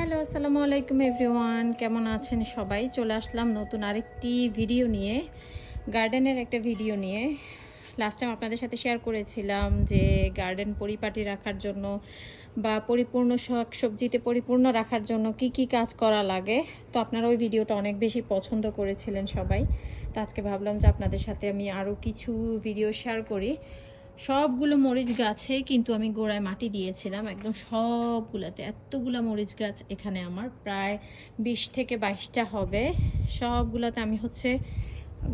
Hello, আসসালামু আলাইকুম everyone. কেমন আছেন সবাই? চলে আসলাম নতুন আরেকটি ভিডিও নিয়ে, গার্ডেনের একটা ভিডিও নিয়ে। লাস্ট টাইম আপনাদের সাথে শেয়ার করেছিলাম যে, গার্ডেন পরিপাটি রাখার জন্য বা পরিপূর্ণ শাক সবজিতে পরিপূর্ণ রাখার জন্য কি কি কাজ করা লাগে। তো আপনারা ওই ভিডিওটা অনেক বেশি পছন্দ করেছিলেন সবাই। তো আজকে ভাবলাম যে আপনাদের সাথে আমি আরও কিছু ভিডিও শেয়ার করি। সবগুলো মরিচ গাছে কিন্তু আমি গোড়ায় মাটি দিয়েছিলাম, একদম সবগুলোতে। এতগুলো মরিচ গাছ এখানে আমার, প্রায় বিশ থেকে বাইশটা হবে। সবগুলোতে আমি হচ্ছে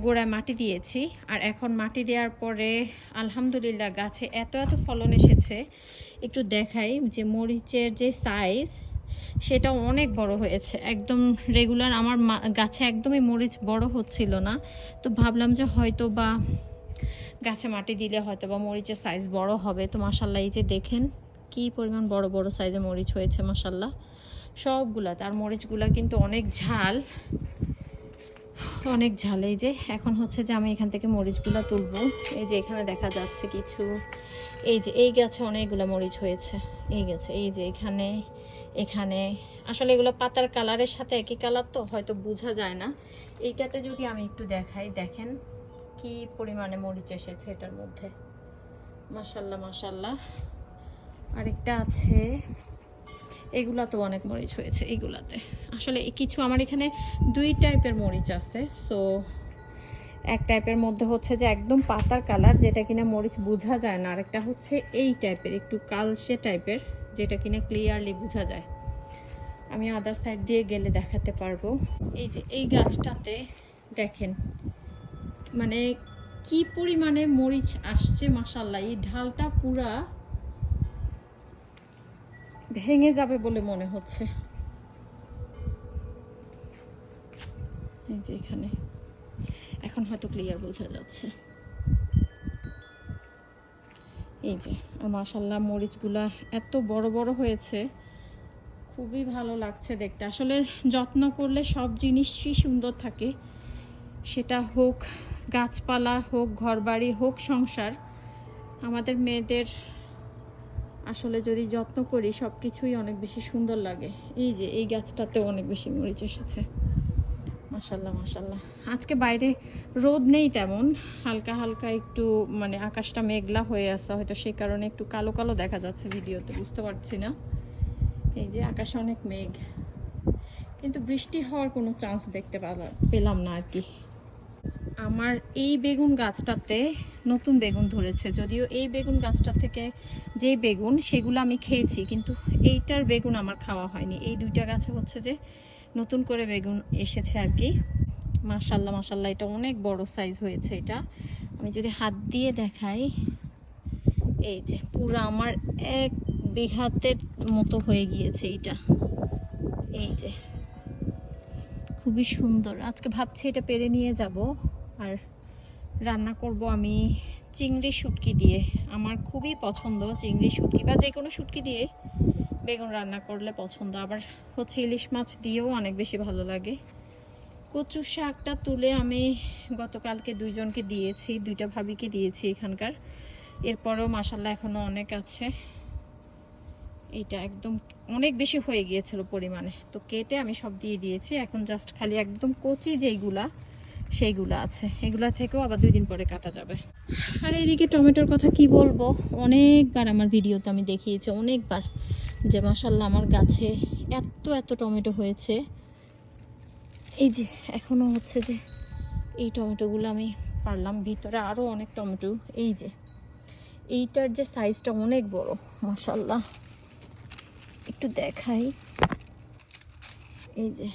গোড়ায় মাটি দিয়েছি। আর এখন মাটি দেওয়ার পরে, আলহামদুলিল্লাহ, গাছে এত এত ফলন এসেছে। একটু দেখাই যে মরিচের যে সাইজ সেটা অনেক বড় হয়েছে। একদম রেগুলার আমার গাছে একদমই মরিচ বড় হচ্ছিল না। তো ভাবলাম যে হয়তো বা গাছে মাটি দিলে হয়তো বা মরিচের সাইজ বড় হবে। তো মাসাল্লাহ এই যে দেখেন, কি পরিমাণ বড় বড় সাইজে মরিচ হয়েছে মাসাল্লাহ সবগুলা তার মরিচগুলা কিন্তু অনেক ঝাল। অনেক ঝাল। এই যে এখন হচ্ছে যে আমি এখান থেকে মরিচগুলা তুলবো। এই যে এখানে দেখা যাচ্ছে কিছু। এই যে, এই গাছে অনেকগুলো মরিচ হয়েছে। এই গাছে, এই যে এখানে এখানে। আসলে এগুলো পাতার কালারের সাথে একই কালার তো, হয়তো বোঝা যায় না। এইটাতে যদি আমি একটু দেখাই, দেখেন। কি পরিমাণে মরিচ এসেছে এটার মধ্যে? মাসাল্লাহ মাসাল্লাহ আরেকটা আছে। এগুলা তো অনেক মরিচ হয়েছে এগুলাতে। আসলে কিছু আমার এখানে দুই টাইপের মরিচ আছে। সো এক টাইপের মধ্যে হচ্ছে যে একদম পাতার কালার যেটা কিনা মরিচ বোঝা যায় না। আরেকটা হচ্ছে এই টাইপের একটু কালসে টাইপের যেটা কিনা ক্লিয়ারলি বোঝা যায়। আমি আদার সাইড দিয়ে গেলে দেখাতে পারব। এই যে এই গাছটাতে দেখেন মানে কি পরিমাণে মরিচ আসছে মাসাল্লাহ এই ঢালটা পুরা ভেঙে যাবে বলে মনে হচ্ছে। এই যে এখানে। এখন হয়তো ক্লিয়ার বোঝা যাচ্ছে। এই যে মাসাল্লাহ মরিচগুলা এত বড় বড় হয়েছে। খুবই ভালো লাগছে দেখতে। আসলে যত্ন করলে সব জিনিসই সুন্দর থাকে। সেটা হোক গাছপালা হোক, ঘরবাড়ি হোক, সংসার, আমাদের মেয়েদের আসলে যদি যত্ন করি সব কিছুই অনেক বেশি সুন্দর লাগে। এই যে, এই গাছটাতেও অনেক বেশি মরিচ এসেছে। মাসাল্লাহ মাসাল্লাহ আজকে বাইরে রোদ নেই তেমন, হালকা হালকা একটু মানে আকাশটা মেঘলা হয়ে আছে, হয়তো সেই কারণে একটু কালো কালো দেখা যাচ্ছে ভিডিওতে, বুঝতে পারছি না। এই যে, আকাশে অনেক মেঘ। কিন্তু বৃষ্টি হওয়ার কোনো চান্স দেখতে পেলা- পেলাম না আর কি। আমার এই বেগুন গাছটাতে নতুন বেগুন ধরেছে। যদিও এই বেগুন গাছটা থেকে যে বেগুন, সেগুলো আমি খেয়েছি, কিন্তু এইটার বেগুন আমার খাওয়া হয়নি। এই দুইটা গাছে হচ্ছে যে নতুন করে বেগুন এসেছে আর কি। মাশাল্লাহ মাশাল্লাহ এটা অনেক বড় সাইজ হয়েছে এটা। আমি যদি হাত দিয়ে দেখাই, এই যে পুরো আমার এক বিঘাতের মতো হয়ে গিয়েছে এইটা। এই যে, খুবই সুন্দর। আজকে ভাবছি এটা পেরে নিয়ে যাব। আর রান্না করব আমি চিংড়ি শুটকি দিয়ে। আমার খুবই পছন্দ চিংড়ি শুটকি বা যে কোনো শুটকি দিয়ে বেগুন রান্না করলে পছন্দ। আবার হচ্ছে ইলিশ মাছ দিয়েও অনেক বেশি ভালো লাগে। কচু শাকটা তুলে আমি গতকালকে দুইজনকে দিয়েছি, দুইটা ভাবিকে দিয়েছি এখানকার। এরপরেও মাসাল্লাহ এখনও অনেক আছে। এটা একদম অনেক বেশি হয়ে গিয়েছিল পরিমাণে। তো কেটে আমি সব দিয়ে দিয়েছি। এখন জাস্ট খালি একদম কচি যেইগুলা সেইগুলো আছে। এগুলা থেকেও আবার দুই দিন পরে কাটা যাবে। আর এইদিকে টমেটোর কথা কি বলব? অনেকবার আমার ভিডিওতে আমি দেখিয়েছি, অনেকবার যে মাসাল্লাহ আমার গাছে এত এত টমেটো হয়েছে। এই যে, এখনও হচ্ছে যে এই টমেটোগুলো আমি পারলাম ভিতরে আরও অনেক টমেটো। এই যে, এইটার যে সাইজটা অনেক বড় মাসাল্লাহ একটু দেখাই। এই যে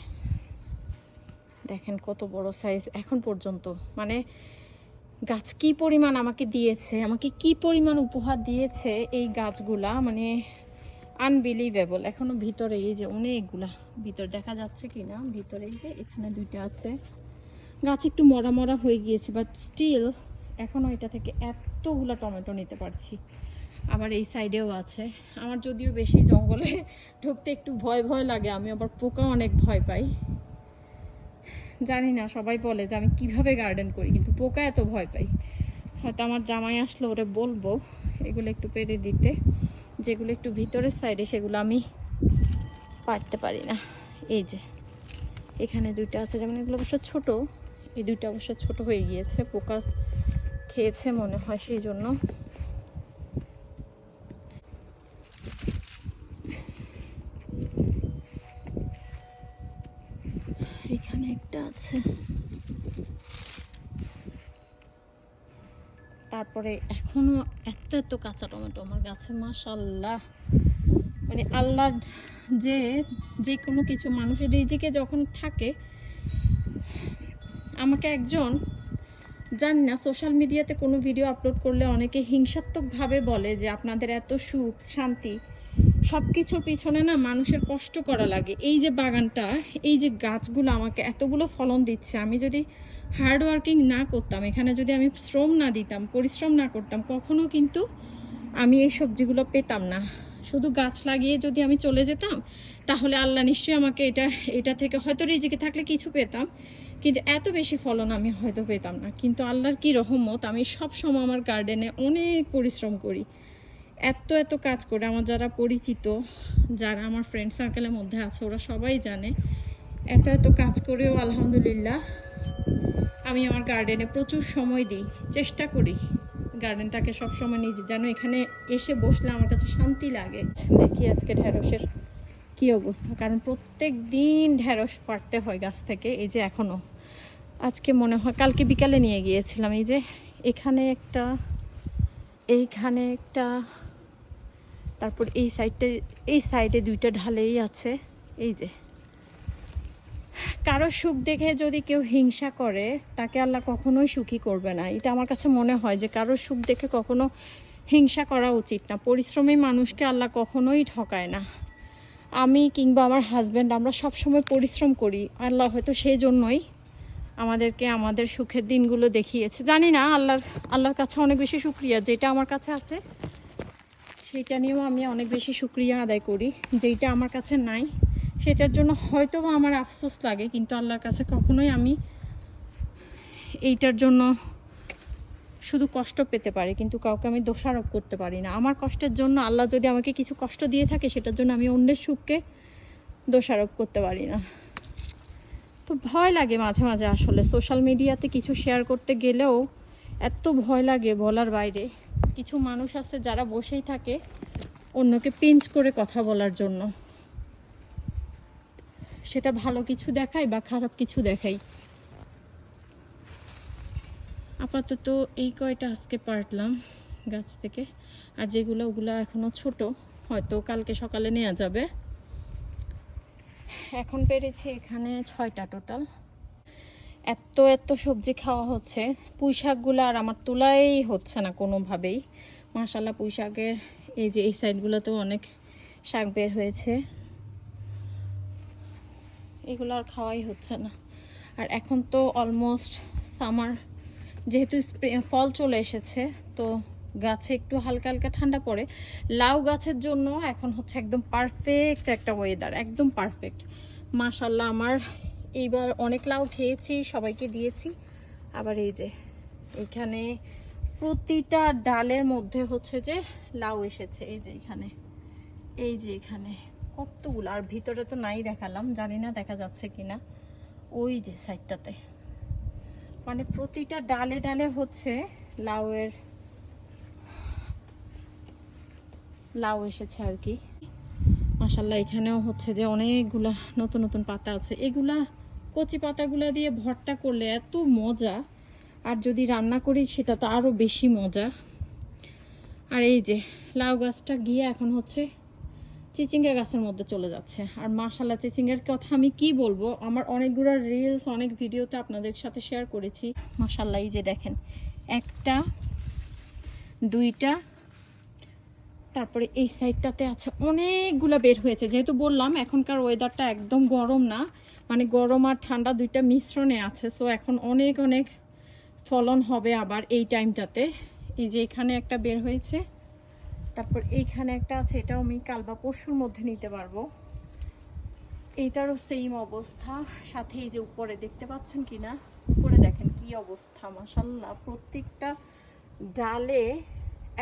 দেখেন কত বড় সাইজ এখন পর্যন্ত। মানে গাছ কি পরিমাণ আমাকে দিয়েছে, আমাকে কি পরিমাণ উপহার দিয়েছে এই গাছগুলা মানে আনবিলিভেবল এখনও ভিতরে এই যে অনেকগুলা, ভিতর দেখা যাচ্ছে কি না ভিতরে এই যে এখানে দুইটা আছে। গাছ একটু মরা মরা হয়ে গিয়েছে বাট স্টিল এখনও এটা থেকে এতগুলা টমেটো নিতে পারছি। আবার এই সাইডেও আছে। আমার যদিও বেশি জঙ্গলে ঢুকতে একটু ভয় ভয় লাগে আমি আবার পোকা অনেক ভয় পাই। জানি না, সবাই বলে যে আমি কীভাবে গার্ডেন করি, কিন্তু পোকা এত ভয় পাই। হয়তো আমার জামাই আসলে ওরে বলব, এগুলো একটু পেরে দিতে, যেগুলো একটু ভিতরের সাইডে সেগুলো আমি পারতে পারি না। এই যে, এখানে দুইটা আছে, যেমন এগুলো অবশ্য ছোটো, এই দুইটা অবশ্য ছোট হয়ে গিয়েছে, পোকা খেয়েছে মনে হয়, সেই জন্য এখানে একটা আছে তারপরে এখনও এত এত কাঁচা টমেটো আমার গাছে মাশাল্লাহ মানে আল্লাহর যে যে কোনো কিছু মানুষের রিজিকে যখন থাকে, আমাকে একজন, জানি না, সোশ্যাল মিডিয়াতে কোনো ভিডিও আপলোড করলে অনেকে হিংসাত্মকভাবে বলে যে আপনাদের এত সুখ, শান্তি সব কিছুর পিছনে না মানুষের কষ্ট করা লাগে। এই যে বাগানটা, এই যে গাছগুলো আমাকে এতগুলো ফলন দিচ্ছে, আমি যদি হার্ড ওয়ার্কিং না করতাম, এখানে যদি আমি শ্রম না দিতাম, পরিশ্রম না করতাম, কখনো কিন্তু আমি এই সবজিগুলো পেতাম না। শুধু গাছ লাগিয়ে যদি আমি চলে যেতাম, তাহলে আল্লাহ নিশ্চয়ই আমাকে এটা এটা থেকে হয়তো রিজিকে থাকলে কিছু পেতাম, কিন্তু এত বেশি ফলন আমি হয়তো পেতাম না। কিন্তু আল্লাহর কি রহমত, আমি সব সময় আমার গার্ডেনে অনেক পরিশ্রম করি। এত এত কাজ করে আমার যারা পরিচিত, যারা আমার ফ্রেন্ড সার্কেলের মধ্যে আছে, ওরা সবাই জানে। এত এত কাজ করেও আলহামদুলিল্লাহ আমি আমার গার্ডেনে প্রচুর সময় দিই, চেষ্টা করি গার্ডেনটাকে সবসময় নিজে, যেন এখানে এসে বসলে আমার কাছে শান্তি লাগে। দেখি আজকে ঢেঁড়সের কি অবস্থা, কারণ প্রত্যেক দিন ঢেঁড়স পাড়তে হয় গাছ থেকে, এই যে এখনও আজকে মনে হয়, কালকে বিকালে নিয়ে গিয়েছিলাম, এই যে এখানে একটা, এইখানে একটা, তারপর এই সাইডটা এই সাইডে দুইটা ঢালেই আছে, এই যে। কারও সুখ দেখে যদি কেউ হিংসা করে, তাকে আল্লাহ কখনোই সুখী করবে না। এটা আমার কাছে মনে হয় যে কারও সুখ দেখে কখনো হিংসা করা উচিত না। পরিশ্রমী মানুষকে আল্লাহ কখনোই ঠকায় না। আমি কিংবা আমার হাজব্যান্ড আমরা সব সময় পরিশ্রম করি। আল্লাহ হয়তো সেই জন্যই আমাদেরকে আমাদের সুখের দিনগুলো দেখিয়েছে। জানি না, আল্লাহর আল্লাহর কাছে অনেক বেশি শুক্রিয়া। যেটা আমার কাছে আছে, সেটা নিয়েও আমি অনেক বেশি শুক্রিয়া আদায় করি। যেটা আমার কাছে নাই সেটার জন্য হয়তো বা আমার আফসোস লাগে, কিন্তু আল্লাহর কাছে কখনোই আমি এইটার জন্য শুধু কষ্ট পেতে পারি, কিন্তু কাউকে আমি দোষারোপ করতে পারি না। আমার কষ্টের জন্য আল্লাহ যদি আমাকে কিছু কষ্ট দিয়ে থাকে, সেটার জন্য আমি অন্যের সুখকে দোষারোপ করতে পারি না। তো ভয় লাগে মাঝে মাঝে আসলে। সোশ্যাল মিডিয়াতে কিছু শেয়ার করতে গেলেও এত ভয় লাগে বলার বাইরে। কিছু মানুষ আছে যারা বসেই থাকে অন্যকে পিঞ্চ করে কথা বলার জন্য। সেটা ভালো কিছু দেখাই বা খারাপ কিছু দেখাই আপাতত এই কয়টা আজকে পারলাম গাছ থেকে। আর যেগুলো, ওগুলো এখনও ছোট, হয়তো কালকে সকালে নেওয়া যাবে। এখন পেরেছি এখানে ছয়টা টোটাল। এত এত সবজি খাওয়া হচ্ছে। পুঁই শাকগুলো আর আমার তোলাই হচ্ছে না কোনোভাবেই। মাসাল্লাহ পুঁই শাকের এই যে এই সাইডগুলোতেও অনেক শাক বের হয়েছে। এগুলো আর খাওয়াই হচ্ছে না। আর এখন তো অলমোস্ট সামার যেহেতু ফল চলে এসেছে, তো গাছে একটু হালকা হালকা ঠান্ডা পড়ে। লাউ গাছের জন্য এখন হচ্ছে একদম পারফেক্ট একটা ওয়েদার একদম পারফেক্ট মাশাল্লাহ আমার এইবার অনেক লাউ খেয়েছি, সবাইকে দিয়েছি। আবার এই যে, এখানে প্রতিটা ডালের মধ্যে হচ্ছে যে লাউ এসেছে, এই যে এখানে, এই যে এখানে। কতগুলো? আর ভিতরে তো নাই দেখালাম, জানি না দেখা যাচ্ছে কিনা। ওই যে সাইডটাতে। মানে প্রতিটা ডালে ডালে হচ্ছে লাউয়ের, লাউ এসেছে আর কি। মাসাল্লাহ এখানেও হচ্ছে যে অনেকগুলা নতুন নতুন পাতা আছে। এগুলা কচি পাতাগুলা দিয়ে ভর্তা করলে এত মজা। আর যদি রান্না করি, সেটা তো আরও বেশি মজা। আর এই যে লাউ গাছটা গিয়ে এখন হচ্ছে চিচিঙ্গা গাছের মধ্যে চলে যাচ্ছে। আর মাশাল্লাহ চিচিঙ্গার কথা আমি কি বলব? আমার অনেকগুলো রিলস অনেক ভিডিওতে আপনাদের সাথে শেয়ার করেছি। মাশাল্লাহ এই যে দেখেন, একটা, দুইটা, তারপরে এই সাইডটাতে আছে অনেকগুলো বের হয়েছে। যেহেতু বললাম, এখনকার ওয়েদারটা একদম গরম না। মানে গরম আর ঠান্ডা দুইটা মিশ্রণে আছে। সো এখন অনেক অনেক ফলন হবে আবার এই টাইমটাতে এই যে এখানে একটা বের হয়েছে। তারপর এইখানে একটা আছে, এটাও আমি কাল বা পরশুর মধ্যে নিতে পারব। এইটারও সেম অবস্থা। সাথে এই যে উপরে দেখতে পাচ্ছেন কি না উপরে দেখেন কি অবস্থা মাসাল্লাহ প্রত্যেকটা ডালে,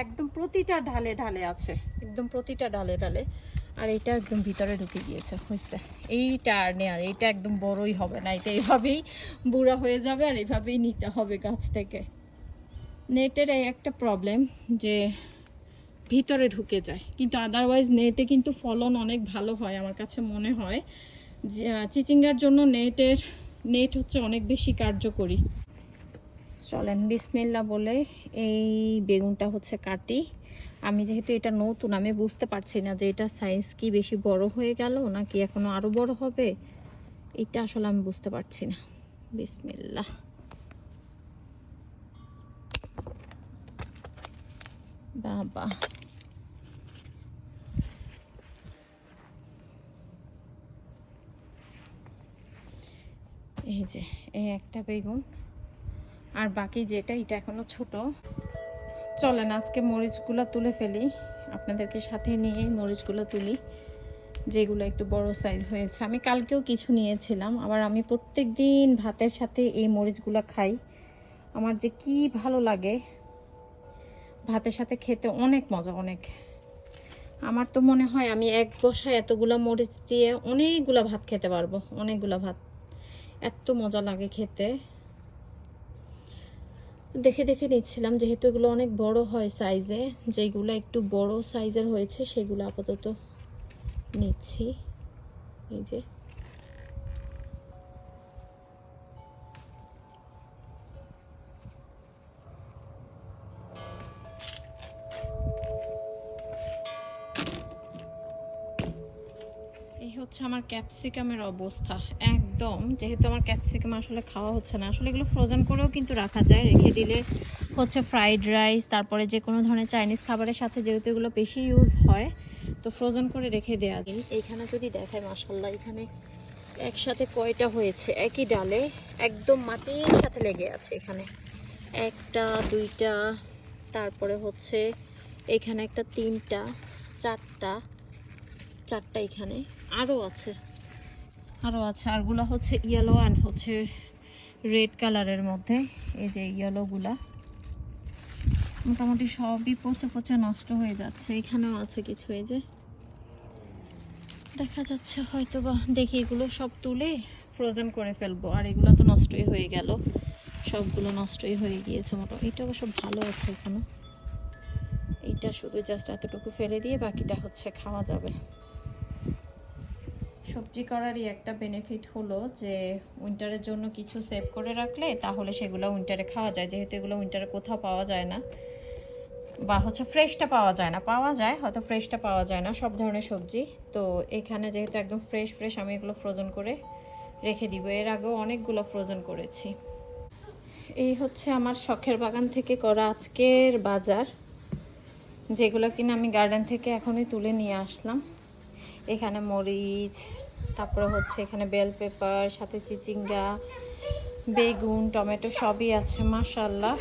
একদম প্রতিটা ঢালে ঢালে আছে। একদম প্রতিটা ঢালে ঢালে আর এটা একদম ভিতরে ঢুকে গিয়েছে হয়েছে এইটা আর নেওয়া এইটা একদম বড়ই হবে না। এটা এইভাবেই বুড়া হয়ে যাবে আর এইভাবেই নিতে হবে গাছ থেকে। নেটের এই একটা প্রবলেম যে ভিতরে ঢুকে যায়। কিন্তু আদারওয়াইজ নেটে কিন্তু ফলন অনেক ভালো হয় আমার কাছে মনে হয়। চিচিঙ্গার জন্য নেটের নেট হচ্ছে অনেক বেশি কার্যকরী। চলেন বিসমিল্লা বলে এই বেগুনটা হচ্ছে কাটি। আমি যেহেতু এটা নতুন, আমি বুঝতে পারছি না যে এটা সাইজ কি বেশি বড় হয়ে গেল নাকি এখনও আরও বড় হবে। এটা আসলে আমি বুঝতে পারছি না। বিসমিল্লা বাবা। এই যে, এই একটা বেগুন। আর বাকি যেটা, এটা এখনও ছোট। চলেন, আজকে মরিচগুলো তুলে ফেলি। আপনাদেরকে সাথে নিয়ে মরিচগুলো তুলি, যেগুলো একটু বড় সাইজ হয়েছে। আমি কালকেও কিছু নিয়েছিলাম, আবার আমি প্রত্যেক দিন ভাতের সাথে এই মরিচগুলো খাই। আমার যে কি ভালো লাগে। ভাতের সাথে খেতে অনেক মজা, অনেক। আমার তো মনে হয় আমি এক বসায় এতগুলো মরিচ দিয়ে অনেকগুলো ভাত খেতে পারব, অনেকগুলো ভাত। এত মজা লাগে খেতে। দেখে দেখে নিচ্ছিলাম, যেহেতু এগুলো অনেক বড় হয় সাইজে যেগুলো একটু বড় সাইজের হয়েছে, সেগুলো আপাতত নিচ্ছি। এই যে। ক্যাপসিকামের অবস্থা, একদম। যেহেতু আমার ক্যাপসিকাম আসলে খাওয়া হচ্ছে না, আসলে এগুলো ফ্রোজেন করেও কিন্তু রাখা যায়। রেখে দিলে হচ্ছে ফ্রাইড রাইস তারপরে যে কোনো ধরনের চাইনিজ খাবারের সাথে যেহেতু এগুলো বেশি ইউজ হয়, তো ফ্রোজেন করে রেখে দেওয়া যায়। এইখানে যদি দেখায় মাসাল্লাহ এখানে একসাথে কয়টা হয়েছে? একই ডালে, একদম মাটির সাথে লেগে আছে এখানে। একটা, দুইটা, তারপরে হচ্ছে এখানে একটা তিনটা, চারটা চারটা এখানে। আরও আছে। আরও আছে। আরগুলো হচ্ছে ইয়েলো অ্যান্ড হচ্ছে রেড কালারের মধ্যে। এই যে ইয়েলোগুলা মোটামুটি সবই পচে পচে নষ্ট হয়ে যাচ্ছে। এখানেও আছে কিছু এই যে। দেখা যাচ্ছে হয়তো বা দেখি এগুলো সব তুলে ফ্রোজেন করে ফেলব। আর এগুলো তো নষ্টই হয়ে গেল। সবগুলো নষ্টই হয়ে গিয়েছে মোটামুটি। এটা অবশ্য ভালো আছে এখনও। এইটা শুধু জাস্ট এতটুকু ফেলে দিয়ে বাকিটা হচ্ছে খাওয়া যাবে। সবজি করারই একটা বেনিফিট হলো যে উইন্টারের জন্য কিছু সেভ করে রাখলে তাহলে সেগুলো উইন্টারে খাওয়া যায়। যেহেতু এগুলো উইন্টারে কোথাও পাওয়া যায় না বা হচ্ছে ফ্রেশটা পাওয়া যায় না। পাওয়া যায়, হয়তো ফ্রেশটা পাওয়া যায় না সব ধরনের সবজি। তো এখানে যেহেতু একদম ফ্রেশ ফ্রেশ আমি এগুলো ফ্রোজেন করে রেখে দিব। এর আগেও অনেকগুলো ফ্রোজেন করেছি। এই হচ্ছে আমার শখের বাগান থেকে করা আজকের বাজার, যেগুলো কিনা আমি গার্ডেন থেকে এখনই তুলে নিয়ে আসলাম। এখানে মরিচ তারপরে হচ্ছে এখানে বেল পেপার সাথে চিচিঙ্গা বেগুন টমেটো সবই আছে মাশাল্লাহ